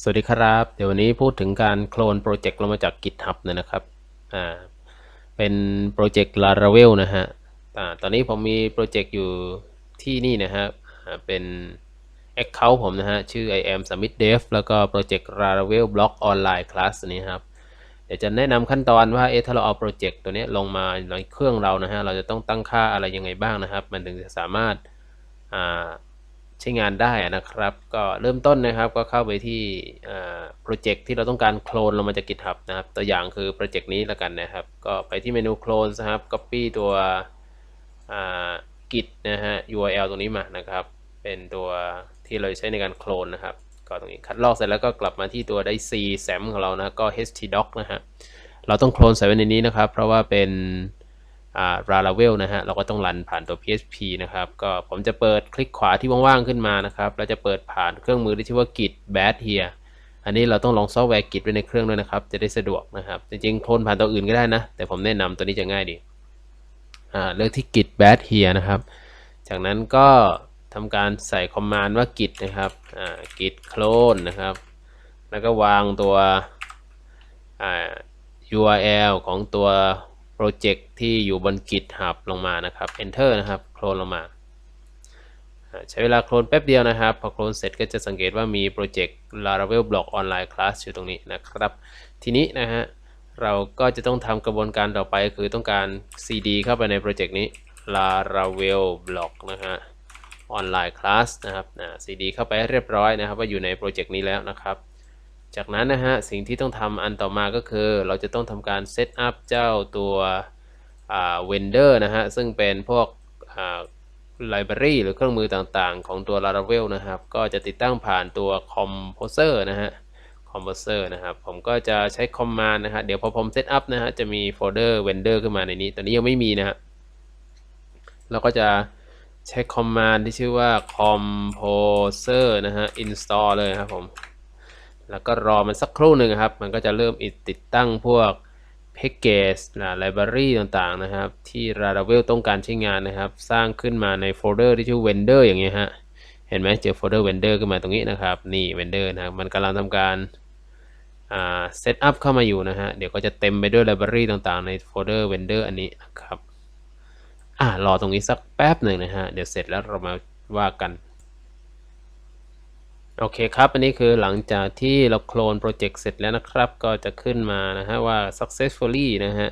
สวัสดีครับ เดี๋ยววันนี้พูดถึงการโคลนโปรเจกต์ลงมาจาก GitHub เนยนะครับ อ่า เป็นโปรเจกต์ Laravel นะฮะ อ่า ตอนนี้ผมมีโปรเจกต์อยู่ที่นี่นะฮะอ่าเป็น Account ผมนะฮะ ชื่อ I am Summit Dev แล้วก็โปรเจกต์ Laravel Block Online Class นี้ครับ เดี๋ยวจะแนะนำขั้นตอนว่า เอ๊ะ ถ้าเราเอาโปรเจกต์ตัวนี้ลงมาในเครื่องเรานะฮะ เราจะต้องตั้งค่าอะไรยังไงบ้างนะครับ มันถึงจะสามารถ อ่า ช้งานได้นะครับ ก็เริ่มต้นนะครับก็เข้าไปที่โปรเจกต์ที่เราต้องการโคลนลงมาจาก GitHub นะครับ ตัวอย่างคือโปรเจกต์นี้แล้วกันนะครับ ก็ไปที่เมนูโคลนนะครับ Copy ตัว git นะฮะ URL ตรงนี้มานะครับ เป็นตัวที่เราใช้ในการโคลนนะครับ ก็ตรงนี้คัดลอกเสร็จแล้วก็กลับมาที่ตัวได้ c sam ของเรานะก็ htdoc นะฮะเราต้องโคลนใส่ไว้ในนี้นะครับ เพราะว่าเป็น อ่า Laravel นะฮะเราก็ต้องรันผ่านตัว PHP นะครับก็ผมจะเปิดคลิกขวาที่ว่างๆขึ้นมานะครับเราจะเปิดผ่านเครื่องมือที่ชื่อว่า git bad here อันนี้เราต้องลองซอฟต์แวร์ git ไว้ในเครื่องด้วยนะครับ จะได้สะดวกนะครับ จริงๆโคลนผ่านตัวอื่นก็ได้นะ แต่ผมแนะนำตัวนี้จะง่ายดีเลือกที่ git bad here นะครับ จากนั้นก็ทำการใส่คอมมานด์ว่า git นะครับ git clone นะครับ แล้วก็วางตัว URL ของตัว โปรเจกต์ที่อยู่บน GitHub ลงมานะครับ Enter นะครับโคลนลงมา ใช้เวลาโคลนแป๊บเดียวนะครับ พอโคลนเสร็จก็จะสังเกตว่ามีโปรเจกต์ Laravel Block Online Class อยู่ตรงนี้นะครับ ทีนี้นะฮะเราก็จะต้องทำกระบวนการต่อไปคือต้องการ cd เข้าไปในโปรเจกต์นี้ Laravel Block นะฮะ Online Class นะครับนะ cd เข้าไปเรียบร้อยนะครับ ว่าอยู่ในโปรเจกต์นี้แล้วนะครับ จากนั้นนะฮะสิ่งที่ต้องทำอันต่อมาก็คือ เราจะต้องทำการเซตอัพเจ้าตัวเวนเดอร์นะฮะซึ่งเป็นพวกไลบรารีหรือเครื่องมือต่างๆ ของตัว Laravel นะครับ ก็จะติดตั้งผ่านตัว Composer นะฮะ Composer นะครับ ผมก็จะใช้ Command นะฮะเดี๋ยวพอผมเซตอัพนะฮะจะมีโฟลเดอร์ Vendor ขึ้นมาในนี้ ตอนนี้ยังไม่มีนะฮะเราก็จะใช้ Command ที่ชื่อว่า Composer นะฮะ install เลยครับผม แล้วก็รอมันสักครู่หนึ่งครับ มันก็จะเริ่มติดตั้งพวก package นะ library ต่างๆนะครับ ที่ Laravel ต้องการใช้งานนะครับ สร้างขึ้นมาในโฟลเดอร์ที่ชื่อ vendor อย่างเงี้ยฮะ เห็นไหมเจอโฟลเดอร์ vendor ขึ้นมาตรงนี้นะครับ นี่ vendor นะครับมันกำลังทำการเซตอัพเข้ามาอยู่นะฮะ เดี๋ยวก็จะเต็มไปด้วย library ต่างๆในโฟลเดอร์ vendor อันนี้นะครับอ่ารอตรงนี้สักแป๊บหนึ่งนะฮะ เดี๋ยวเสร็จแล้วเรามาว่ากัน โอเคครับ อันนี้คือหลังจากที่เราโคลนโปรเจกต์เสร็จแล้วนะครับ ก็จะขึ้นมานะฮะว่า successfully นะฮะ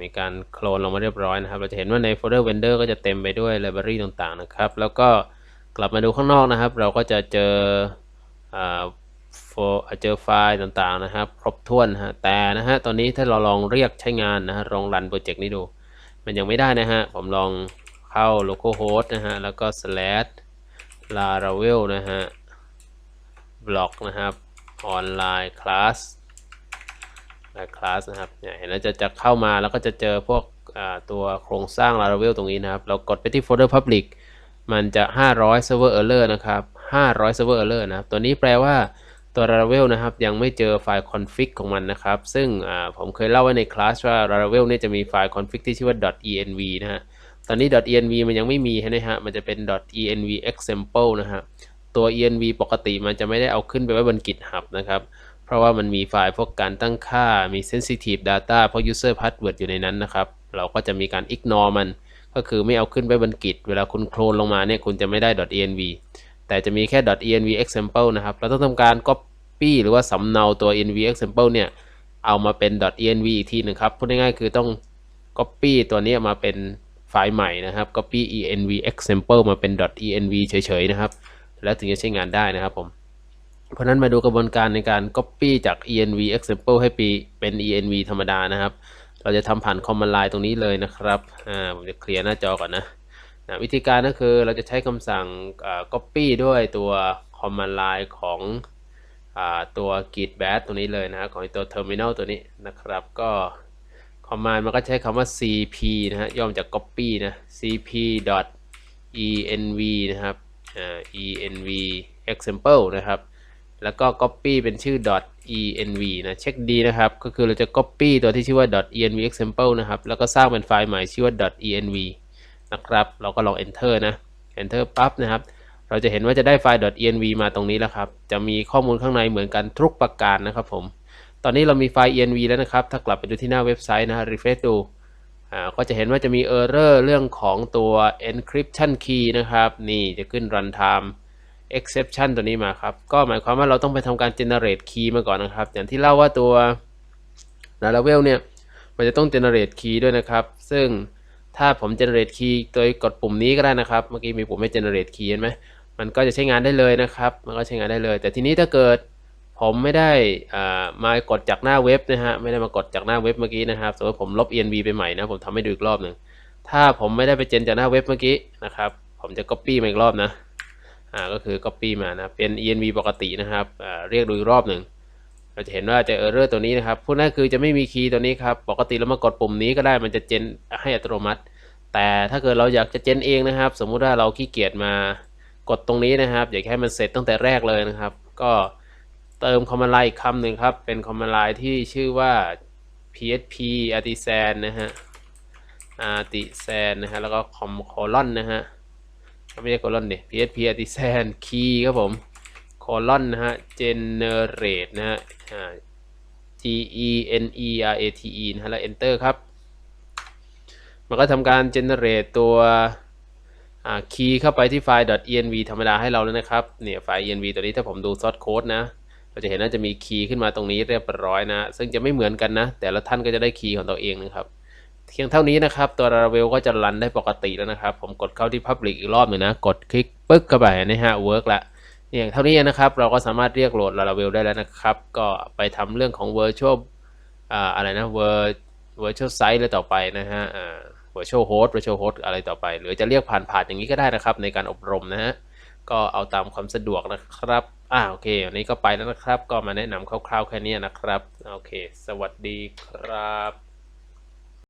มีการโคลนลงมาเรียบร้อยนะครับ เราจะเห็นว่าในโฟลเดอร์ vendor ก็จะเต็มไปด้วย library ต่างๆนะครับ แล้วก็กลับมาดูข้างนอกนะครับ เราก็จะเจอเจอไฟล์ต่างๆนะครับ ครบถ้วนนะฮะ แต่นะฮะ ตอนนี้ถ้าเราลองเรียกใช้งานนะฮะ ลองรันโปรเจกต์นี้ดู มันยังไม่ได้นะฮะ ผมลองเข้า localhost นะฮะ แล้วก็ slash laravel นะฮะ บล็อกนะครับออนไลน์คลาสไลน์คลาสนะครับเนี่ยเห็นแล้วจะจะเข้ามาแล้วก็จะเจอพวกตัวโครงสร้าง Laravel ตรงนี้นะครับ เรากดไปที่โฟลเดอร์ Public มันจะ 500 Server Error นะครับ 500 Server Error นะครับ ตัวนี้แปลว่าตัว Laravel นะครับ ยังไม่เจอไฟล์ config ของมันนะครับ ซึ่งผมเคยเล่าไว้ในคลาสว่า Laravel เนี่ยจะมีไฟล์ config ที่ชื่อว่า .env นะฮะตอนนี้ .env มันยังไม่มีนะฮะมันจะเป็น .env example นะฮะ ตัว env ปกติมันจะไม่ได้เอาขึ้นไปไว้บน GitHub นะครับ เพราะว่ามันมีไฟล์พวกการตั้งค่า มี sensitive data พวก user password อยู่ในนั้นนะครับ เราก็จะมีการ ignore มัน ก็คือไม่เอาขึ้นไปบน Git เวลาคุณโคลนลงมาเนี่ยคุณจะไม่ได้ .env แต่จะมีแค่ .env example นะครับ เราต้องทำการ copy หรือว่าสำเนาตัว env example เนี่ย เอามาเป็น .env อีกทีหนึ่งครับ พูดง่ายๆคือต้อง copy ตัวนี้มาเป็นไฟล์ใหม่นะครับ copy env example มาเป็น .env เฉยๆนะครับ แล้วถึงจะใช้งานได้นะครับผม เพราะนั้นมาดูกระบวนการในการ Copy จาก env example ให้ปีเป็น env ธรรมดานะครับ เราจะทำผ่าน command line ตรงนี้เลยนะครับอ่าผมจะเคลียร์หน้าจอก่อนนะนะวิธีการก็คือเราจะใช้คำสั่ง copy ด้วยตัว command line ของตัว git bash ตัวนี้เลยนะครับของตัว terminal ตัวนี้นะครับ ก็ command มันก็ใช้คำว่า cp นะฮะย่อมาจาก copy นะ cp env นะครับ env example นะครับ แล้วก็ copy เป็นชื่อ env นะเช็คดีนะครับ ก็คือเราจะ copy ตัวที่ชื่อว่า env example นะครับ แล้วก็สร้างเป็นไฟล์ใหม่ชื่อว่า env นะครับ เราก็ลอง enter นะ enter ปั๊บนะครับ เราจะเห็นว่าจะได้ไฟล์ .env มาตรงนี้แล้วครับ จะมีข้อมูลข้างในเหมือนกันทุกประการนะครับผม ตอนนี้เรามีไฟล์ env แล้วนะครับ ถ้ากลับไปดูที่หน้าเว็บไซต์นะ refresh ดู ก็จะเห็นว่าจะมี error เรื่องของตัว encryption key นะครับ นี่จะขึ้น runtime exception ตัวนี้มาครับ ก็หมายความว่าเราต้องไปทำการ generate key มาก่อนนะครับ อย่างที่เล่าว่าตัว Laravel เนี่ย มันจะต้อง generate key ด้วยนะครับ ซึ่งถ้าผม generate key โดยกดปุ่มนี้ก็ได้นะครับ เมื่อกี้มีปุ่มให้ generate key เห็นไหมมันก็จะใช้งานได้เลยนะครับ มันก็ใช้งานได้เลย แต่ทีนี้ถ้าเกิด ผมไม่ได้มากดจากหน้าเว็บนะฮะไม่ได้มากดจากหน้าเว็บเมื่อกี้นะครับสมมติผมลบ env ไปใหม่นะผมทำให้ดูอีกรอบหนึ่งถ้าผมไม่ได้ไปเจนจากหน้าเว็บเมื่อกี้นะครับ ผมจะ copy มาอีกรอบนะอ่าก็คือ copy มานะเป็น env ปกตินะครับอ่าเรียกดูอีกรอบหนึ่งเราจะเห็นว่าจะ error ตัวนี้นะครับพวกนั้นคือจะไม่มีคีย์ตัวนี้ครับปกติเรามากดปุ่มนี้ก็ได้มันจะเจนให้อัตโนมัติ แต่ถ้าเกิดเราอยากจะเจนเองนะครับ สมมุติว่าเราขี้เกียจมากดตรงนี้นะครับอยากให้มันเสร็จตั้งแต่แรกเลยนะครับ ก็ เติมคอมมานด์ไลน์อีกคำหนึ่งครับ เป็นคอมมานด์ไลน์ที่ชื่อว่า php artisan นะฮะ artisan นะฮะ แล้วก็ com colon นะฮะ ไม่ใช่ colon ดิ php artisan key ครับผม colon นะฮะ generate นะฮะ g e n e r a t e นะฮะ แล้ว enter ครับ มันก็ทำการ generate ตัวอ่า key เข้าไปที่ไฟล์ .env ธรรมดาให้เราแล้วนะครับ เนี่ยไฟล์ env ตัวนี้ถ้าผมดู source code นะ เราจะเห็นว่าจะมีคีย์ขึ้นมาตรงนี้เรียบร้อยนะ ซึ่งจะไม่เหมือนกันนะ แต่ละท่านก็จะได้คีย์ของตัวเองนะครับเพียงเท่านี้นะครับ ตัว Laravel ก็จะรันได้ปกติแล้วนะครับ ผมกดเข้าที่ Public อีกรอบหนึ่งนะ กดคลิกปึ๊กเข้าไปนะฮะ Work ละอย่างเท่านี้นะครับ เราก็สามารถเรียกโหลด Laravel ได้แล้วนะครับ ก็ไปทำเรื่องของ Virtual อ่าอะไรนะ Virtual Site เลยต่อไปนะฮะ Virtual Host Virtual Host อะไรต่อไป หรือจะเรียกผ่านผ่านอย่างนี้ก็ได้นะครับในการอบรมนะฮะ ก็เอาตามความสะดวกนะครับ อ่าโอเควันนี้ก็ไปแล้วนะครับ ก็มาแนะนำคร่าวๆแค่นี้นะครับ โอเค สวัสดีครับ